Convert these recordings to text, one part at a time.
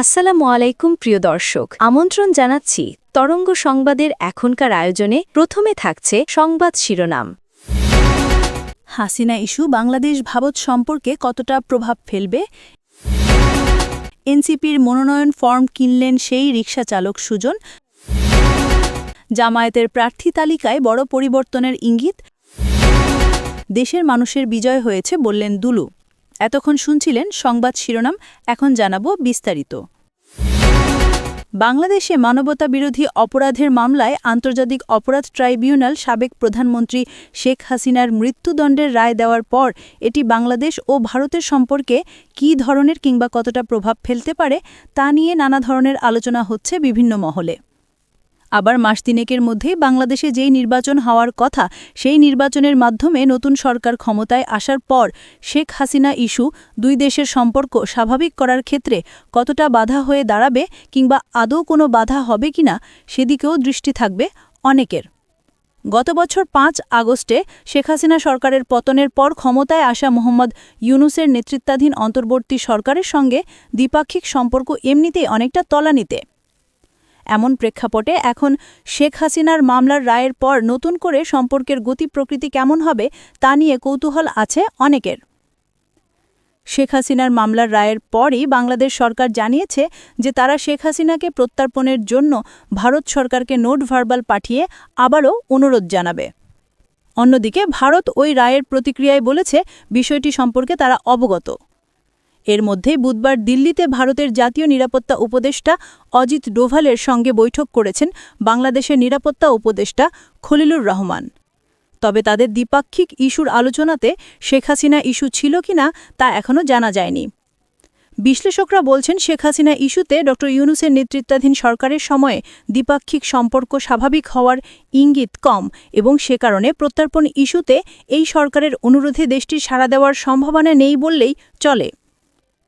আসসালামু আলাইকুম, প্রিয় দর্শক। আমন্ত্রণ জানাচ্ছি তরঙ্গ সংবাদের এখনকার আয়োজনে। প্রথমে থাকছে সংবাদ শিরোনাম। হাসিনা ইস্যু বাংলাদেশ ভারত সম্পর্কে কতটা প্রভাব ফেলবে? এনসিপির মনোনয়ন ফর্ম কিনলেন সেই রিকশা চালক সুজন। জামায়াতের প্রার্থী তালিকায় বড় পরিবর্তনের ইঙ্গিত। দেশের মানুষের বিজয় হয়েছে বললেন দুলু। এতক্ষণ শুনছিলেন সংবাদ শিরোনাম, এখন জানাব বিস্তারিত। বাংলাদেশে মানবতা বিরোধী অপরাধের মামলায় আন্তর্জাতিক অপরাধ ট্রাইব্যুনাল সাবেক প্রধানমন্ত্রী শেখ হাসিনার মৃত্যুদণ্ডের রায় দেওয়ার পর এটি বাংলাদেশ ও ভারতের সম্পর্কে কী ধরনের কিংবা কতটা প্রভাব ফেলতে পারে তা নিয়ে নানা ধরনের আলোচনা হচ্ছে বিভিন্ন মহলে। আবার মাস তিনেকের মধ্যেই বাংলাদেশে যেই নির্বাচন হওয়ার কথা, সেই নির্বাচনের মাধ্যমে নতুন সরকার ক্ষমতায় আসার পর শেখ হাসিনা ইস্যু দুই দেশের সম্পর্ক স্বাভাবিক করার ক্ষেত্রে কতটা বাধা হয়ে দাঁড়াবে কিংবা আদৌ কোনো বাধা হবে কিনা সেদিকেও দৃষ্টি থাকবে অনেকের। গত বছর পাঁচ আগস্টে শেখ হাসিনা সরকারের পতনের পর ক্ষমতায় আসা মোহাম্মদ ইউনুসের নেতৃত্বাধীন অন্তর্বর্তী সরকারের সঙ্গে দ্বিপাক্ষিক সম্পর্ক এমনিতেই অনেকটা তলানিতে। এমন প্রেক্ষাপটে এখন শেখ হাসিনার মামলার রায়ের পর নতুন করে সম্পর্কের গতি প্রকৃতি কেমন হবে তা নিয়ে কৌতূহল আছে অনেকের। শেখ হাসিনার মামলার রায়ের পরই বাংলাদেশ সরকার জানিয়েছে যে তারা শেখ হাসিনাকে প্রত্যার্পণের জন্য ভারত সরকারকে নোট ভার্বাল পাঠিয়ে আবারও অনুরোধ জানাবে। অন্যদিকে ভারত ওই রায়ের প্রতিক্রিয়ায় বলেছে, বিষয়টি সম্পর্কে তারা অবগত। এর মধ্যে বুধবার দিল্লিতে ভারতের জাতীয় নিরাপত্তা উপদেষ্টা অজিত ডোভালের সঙ্গে বৈঠক করেছেন বাংলাদেশের নিরাপত্তা উপদেষ্টা খলিলুর রহমান। তবে তাদের দ্বিপাক্ষিক ইস্যুর আলোচনাতে শেখ হাসিনা ইস্যু ছিল কিনা তা এখনও জানা যায়নি। বিশ্লেষকরা বলছেন শেখ হাসিনা ইস্যুতে ড. ইউনুসের নেতৃত্বাধীন সরকারের সময়ে দ্বিপাক্ষিক সম্পর্ক স্বাভাবিক হওয়ার ইঙ্গিত কম এবং সে কারণে প্রত্যার্পণ ইস্যুতে এই সরকারের অনুরোধে দেশটির সাড়া দেওয়ার সম্ভাবনা নেই বললেই চলে।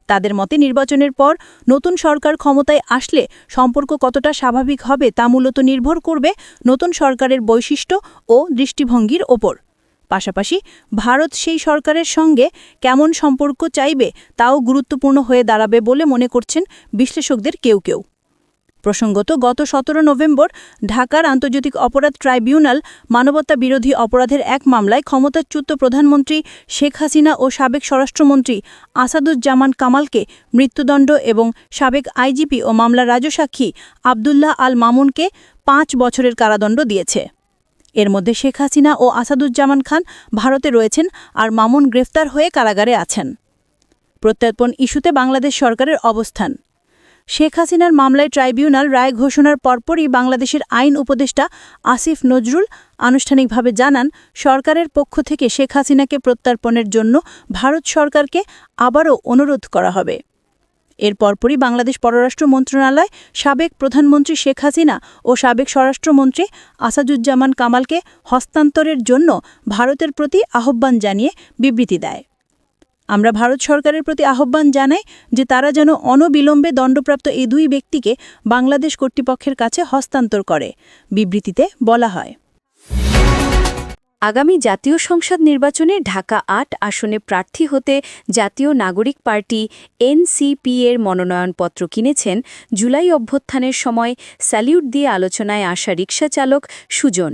তাদের মতে নির্বাচনের পর নতুন সরকার ক্ষমতায় আসলে সম্পর্ক কতটা স্বাভাবিক হবে তা মূলত নির্ভর করবে নতুন সরকারের বৈশিষ্ট্য ও দৃষ্টিভঙ্গির ওপর। পাশাপাশি ভারত সেই সরকারের সঙ্গে কেমন সম্পর্ক চাইবে তাও গুরুত্বপূর্ণ হয়ে দাঁড়াবে বলে মনে করছেন বিশ্লেষকদের কেউ কেউ। প্রসঙ্গত, গত সতেরো নভেম্বর ঢাকার আন্তর্জাতিক অপরাধ ট্রাইব্যুনাল মানবতা বিরোধী অপরাধের এক মামলায় ক্ষমতাচ্যুত প্রধানমন্ত্রী শেখ হাসিনা ও সাবেক স্বরাষ্ট্রমন্ত্রী আসাদুজ্জামান কামালকে মৃত্যুদণ্ড এবং সাবেক আইজিপি ও মামলার রাজসাক্ষী আবদুল্লাহ আল মামুনকে পাঁচ বছরের কারাদণ্ড দিয়েছে। এর মধ্যে শেখ হাসিনা ও আসাদুজ্জামান খান ভারতে রয়েছেন আর মামুন গ্রেফতার হয়ে কারাগারে আছেন। প্রত্যর্পণ ইস্যুতে বাংলাদেশ সরকারের অবস্থান। শেখ হাসিনার মামলায় ট্রাইব্যুনাল রায় ঘোষণার পরপরই বাংলাদেশের আইন উপদেষ্টা আসিফ নজরুল আনুষ্ঠানিকভাবে জানান, সরকারের পক্ষ থেকে শেখ হাসিনাকে প্রত্যর্পণের জন্য ভারত সরকারকে আবারও অনুরোধ করা হবে। এর পরপরই বাংলাদেশ পররাষ্ট্র মন্ত্রণালয় সাবেক প্রধানমন্ত্রী শেখ হাসিনা ও সাবেক স্বরাষ্ট্রমন্ত্রী আসাদুজ্জামান কামালকে হস্তান্তরের জন্য ভারতের প্রতি আহ্বান জানিয়ে বিবৃতি দেয়। আমরা ভারত সরকারের প্রতি আহ্বান জানাই যে তারা যেন অনবিলম্বে দণ্ডপ্রাপ্ত এই দুই ব্যক্তিকে বাংলাদেশ কর্তৃপক্ষের কাছে হস্তান্তর করে। বিবৃতিতে বলা হয়। আগামী জাতীয় সংসদ নির্বাচনে ঢাকা আট আসনে প্রার্থী হতে জাতীয় নাগরিক পার্টি এনসিপি এর মনোনয়নপত্র কিনেছেন জুলাই অভ্যুত্থানের সময় স্যালিউট দিয়ে আলোচনায় আসা রিকশা চালক সুজন।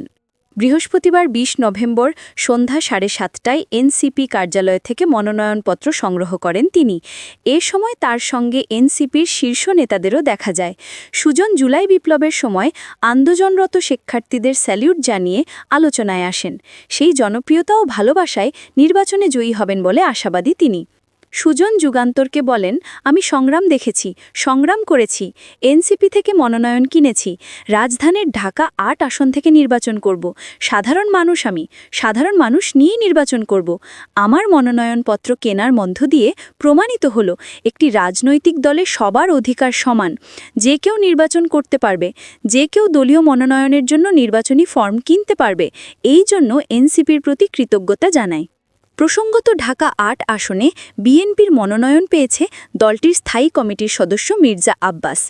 বৃহস্পতিবার ২০ নভেম্বর সন্ধ্যা সাড়ে সাতটায় এনসিপি কার্যালয় থেকে মনোনয়নপত্র সংগ্রহ করেন তিনি। এ সময় তার সঙ্গে এনসিপির শীর্ষ নেতাদেরও দেখা যায়। সুজন জুলাই বিপ্লবের সময় আন্দোলনরত শিক্ষার্থীদের স্যালিউট জানিয়ে আলোচনায় আসেন। সেই জনপ্রিয়তা ও ভালোবাসায় নির্বাচনে জয়ী হবেন বলে আশাবাদী তিনি। সুজন যুগান্তরকে বলেন, আমি সংগ্রাম দেখেছি, সংগ্রাম করেছি, এনসিপি থেকে মনোনয়ন কিনেছি, রাজধানীর ঢাকা আট আসন থেকে নির্বাচন করব, সাধারণ মানুষ আমি, সাধারণ মানুষ নিয়ে নির্বাচন করব, আমার মনোনয়নপত্র কেনার মধ্য দিয়ে প্রমাণিত হল, একটি রাজনৈতিক দলে সবার অধিকার সমান, যে কেউ নির্বাচন করতে পারবে, যে কেউ দলীয় মনোনয়নের জন্য নির্বাচনী ফর্ম কিনতে পারবে, এই জন্য এনসিপির প্রতি কৃতজ্ঞতা জানায় প্রসঙ্গত ঢাকা আট আসনে বিএনপির মনোনয়ন পেয়েছে দলটির স্থায়ী কমিটির সদস্য মির্জা আব্বাস।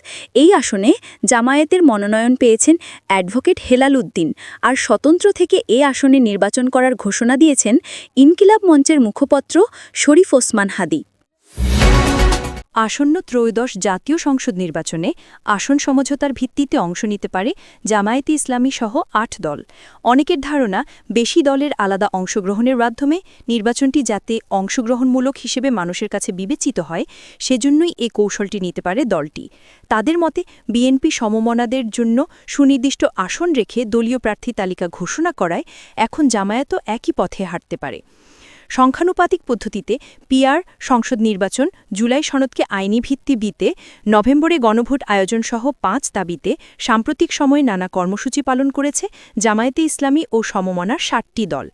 এই আসনে জামায়াতের মনোনয়ন পেয়েছেন অ্যাডভোকেট হেলাল উদ্দিন আর স্বতন্ত্র থেকে এ আসনে নির্বাচন করার ঘোষণা দিয়েছেন ইনকিলাব মঞ্চের মুখপত্র শরীফ ওসমান হাদি। আসন্ন ত্রয়োদশ জাতীয় সংসদ নির্বাচনে আসন সমঝোতার ভিত্তিতে অংশ নিতে পারে জামায়াতে ইসলামী সহ আট দল। অনেকের ধারণা, বেশি দলের আলাদা অংশগ্রহণের মাধ্যমে নির্বাচনটি যাতে অংশগ্রহণমূলক হিসেবে মানুষের কাছে বিবেচিত হয়, সেজন্যই এ কৌশলটি নিতে পারে দলটি। তাদের মতে, বিএনপি সমমনাদের জন্য সুনির্দিষ্ট আসন রেখে দলীয় প্রার্থী তালিকা ঘোষণা করায় এখন জামায়াতও একই পথে হাঁটতে পারে। সংখ্যানুপাতিক পদ্ধতিতে পিআর, সংসদ নির্বাচন, জুলাই সনদকে আইনি ভিত্তি বিতে, নভেম্বরে গণভোট আয়োজন সহ পাঁচ দাবিতে সাম্প্রতিক সময়ে নানা কর্মসূচি পালন করেছে জামায়াতে ইসলামী ও সমমনার ষাটটি দল।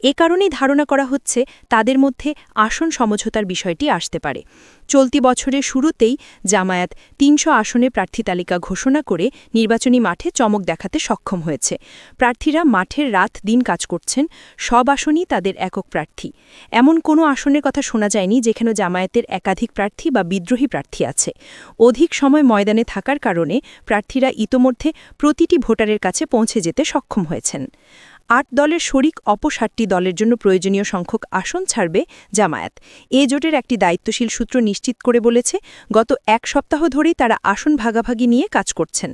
এ কারণেই ধারণা করা হচ্ছে তাদের মধ্যে আসন সমঝোতার বিষয়টি আসতে পারে। চলতি বছরের শুরুতেই জামায়াত তিনশো আসনে প্রার্থী তালিকা ঘোষণা করে নির্বাচনী মাঠে চমক দেখাতে সক্ষম হয়েছে। প্রার্থীরা মাঠের রাত দিন কাজ করছেন, সব আসনই তাদের একক প্রার্থী। এমন কোনো আসনের কথা শোনা যায়নি যেখানে জামায়াতের একাধিক প্রার্থী বা বিদ্রোহী প্রার্থী আছে। অধিক সময় ময়দানে থাকার কারণে প্রার্থীরা ইতোমধ্যে প্রতিটি ভোটারের কাছে পৌঁছে যেতে সক্ষম হয়েছেন। আট দলের শরিক অপ ষাটটি দলের জন্য প্রয়োজনীয় সংখ্যক আসন ছাড়বে জামায়াত। এ জোটের একটি দায়িত্বশীল সূত্র নিশ্চিত করে বলেছে, গত এক সপ্তাহ ধরেই তারা আসন ভাগাভাগি নিয়ে কাজ করছেন।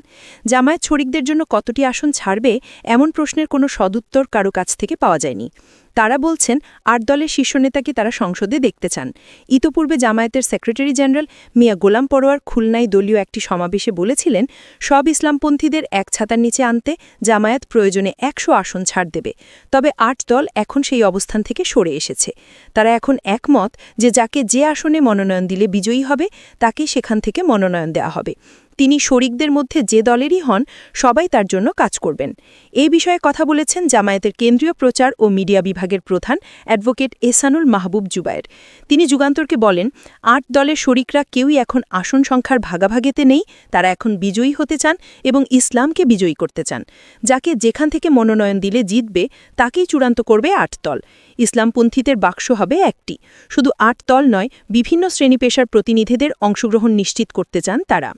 জামায়াত শরিকদের জন্য কতটি আসন ছাড়বে এমন প্রশ্নের কোনো সদুত্তর কারও কাছ থেকে পাওয়া যায়নি। তারা বলছেন আট দলের শীর্ষ নেতাকে তারা সংসদে দেখতে চান? ইতোপূর্বে জামায়াতের সেক্রেটারি জেনারেল মিয়া গোলাম পরোয়ার খুলনায় দলীয় একটি সমাবেশে বলেছিলেন, সব ইসলামপন্থীদের এক ছাতার নিচে আনতে জামায়াত প্রয়োজনে একশো আসন ছাড় দেবে। তবে আট দল এখন সেই অবস্থান থেকে সরে এসেছে। তারা এখন একমত যে যাকে যে আসনে মনোনয়ন দিলে বিজয়ী হবে তাকে সেখান থেকে মনোনয়ন দেওয়া হবে। তিনি শরিকদের মধ্যে যে দলেরই হন, সবাই তার জন্য কাজ করবেন। এই বিষয়ে কথা বলেছেন জামায়াতের কেন্দ্রীয় প্রচার ও মিডিয়া বিভাগের প্রধান অ্যাডভোকেট এসানুল মাহবুব জুবায়ের। তিনি যুগান্তরকে বলেন, আট দলের শরিকরা কেউই এখন আসন সংখ্যার ভাগাভাগিতে নেই, তারা এখন বিজয়ী হতে চান এবং ইসলামকে বিজয়ী করতে চান। যাকে যেখান থেকে মনোনয়ন দিলে জিতবে, তাকেই চূড়ান্ত করবে আট দল। ইসলামপন্থীদের বাক্স হবে একটি। শুধু আট দল নয়, বিভিন্ন শ্রেণি পেশার প্রতিনিধিদের অংশগ্রহণ নিশ্চিত করতে চান তারা।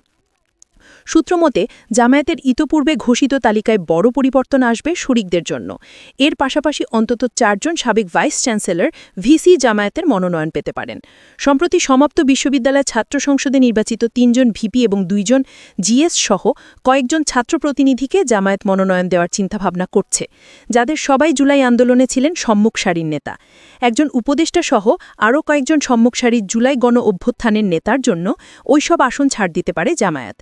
সূত্রমতে জামায়াতের ইতোপূর্বে ঘোষিত তালিকায় বড় পরিবর্তন আসবে শরিকদের জন্য। এর পাশাপাশি অন্তত চারজন সাবেক ভাইস চ্যান্সেলর ভিসি জামায়াতের মনোনয়ন পেতে পারেন। সম্প্রতি সমাপ্ত বিশ্ববিদ্যালয় ছাত্র সংসদে নির্বাচিত তিনজন ভিপি এবং দুইজন জিএস সহ কয়েকজন ছাত্র প্রতিনিধিকে জামায়াত মনোনয়ন দেওয়ার চিন্তাভাবনা করছে, যাদের সবাই জুলাই আন্দোলনে ছিলেন সম্মুখ সারির নেতা। একজন উপদেষ্টা সহ আরও কয়েকজন সম্মুখ সারির জুলাই গণ অভ্যুত্থানের নেতার জন্য ওইসব আসন ছাড় দিতে পারে জামায়াত।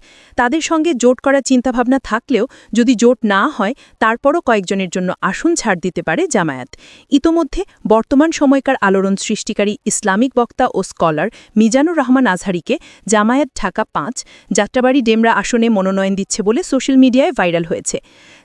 তাদের সঙ্গে জোট করার চিন্তাভাবনা থাকলেও যদি জোট না হয়, তারপরও কয়েকজনের জন্য আসন ছাড় দিতে পারে জামায়াত। ইতোমধ্যে বর্তমান সময়কার আলোড়ন সৃষ্টিকারী ইসলামিক বক্তা ও স্কলার মিজানুর রহমান আজহারিকে জামায়াত ঢাকা পাঁচ, যাত্রাবাড়ি ডেমরা আসনে মনোনয়ন দিচ্ছে বলে সোশ্যাল মিডিয়ায় ভাইরাল হয়েছে।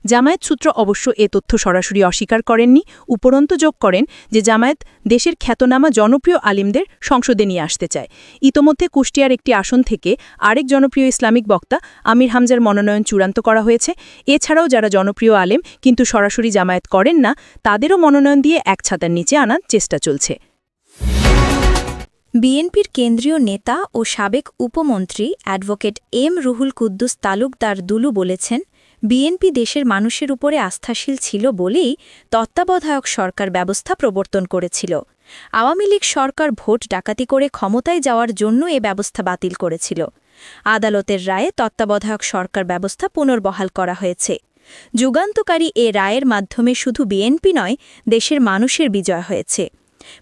জামায়াত সূত্র অবশ্য এ তথ্য সরাসরি অস্বীকার করেননি, উপরন্ত যোগ করেন যে জামায়াত দেশের খ্যাতনামা জনপ্রিয় আলিমদের সংসদে নিয়ে আসতে চায়। ইতোমধ্যে কুষ্টিয়ার একটি আসন থেকে আরেক জনপ্রিয় ইসলামিক বক্তা আমির হামজার মনোনয়ন চূড়ান্ত করা হয়েছে। এছাড়াও যারা জনপ্রিয় আলেম, কিন্তু সরাসরি জামায়াত করেন না, তাদেরও মনোনয়ন দিয়ে এক ছাতার নিচে আনার চেষ্টা চলছে। বিএনপির কেন্দ্রীয় নেতা ও সাবেক উপমন্ত্রী অ্যাডভোকেট এম রুহুল কুদ্দুস তালুকদার দুলু বলেছেন, বিএনপি দেশের মানুষের উপরে আস্থাশীল ছিল বলেই তত্ত্বাবধায়ক সরকার ব্যবস্থা প্রবর্তন করেছিল। আওয়ামী লীগ সরকার ভোট ডাকাতি করে ক্ষমতায় যাওয়ার জন্য এ ব্যবস্থা বাতিল করেছিল। আদালতের রায়ে তত্ত্বাবধায়ক সরকার ব্যবস্থা পুনর্বহাল করা হয়েছে। যুগান্তকারী এ রায়ের মাধ্যমে শুধু বিএনপি নয়, দেশের মানুষের বিজয় হয়েছে।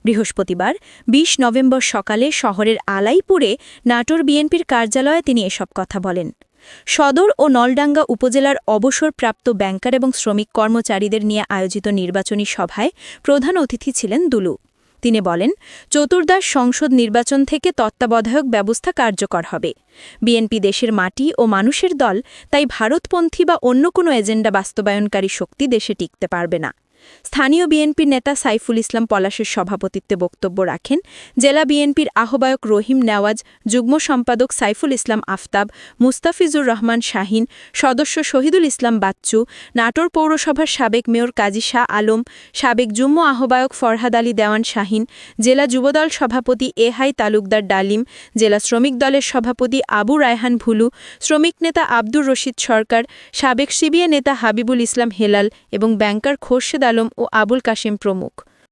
বৃহস্পতিবার ২০ নভেম্বর সকালে শহরের আলাইপুরে নাটোর বিএনপির কার্যালয়ে তিনি এসব কথা বলেন। সদর ও নলডাঙ্গা উপজেলার অবসরপ্রাপ্ত ব্যাংকার এবং শ্রমিক কর্মচারীদের নিয়ে আয়োজিত নির্বাচনী সভায় প্রধান অতিথি ছিলেন দুলু। তিনি বলেন, চতুর্দশ সংসদ নির্বাচন থেকে তত্ত্বাবধায়ক ব্যবস্থা কার্যকর হবে। বিএনপি দেশের মাটি ও মানুষের দল, তাই ভারতপন্থী বা অন্য কোনো এজেন্ডা বাস্তবায়নকারী শক্তি দেশে টিকতে পারবে না। স্থানীয় বিএনপির নেতা সাইফুল ইসলাম পলাশের সভাপতিত্বে বক্তব্য রাখেন জেলা বিএনপির আহ্বায়ক রহিম নেওয়াজ, যুগ্ম সম্পাদক সাইফুল ইসলাম আফতাব, মুস্তাফিজুর রহমান শাহিন, সদস্য শহীদুল ইসলাম বাচ্চু, নাটোর পৌরসভার সাবেক মেয়র কাজী শাহ আলম, সাবেক যুগ্ম আহ্বায়ক ফরহাদ আলী দেওয়ান শাহিন, জেলা যুবদল সভাপতি এহাই তালুকদার ডালিম, জেলা শ্রমিক দলের সভাপতি আবু রায়হান ভুলু, শ্রমিক নেতা আব্দুর রশিদ সরকার, সাবেক সিবিএ নেতা হাবিবুল ইসলাম হেলাল এবং ব্যাংকার খোরশেদ আলম ও আবুল কাশেম প্রমুখ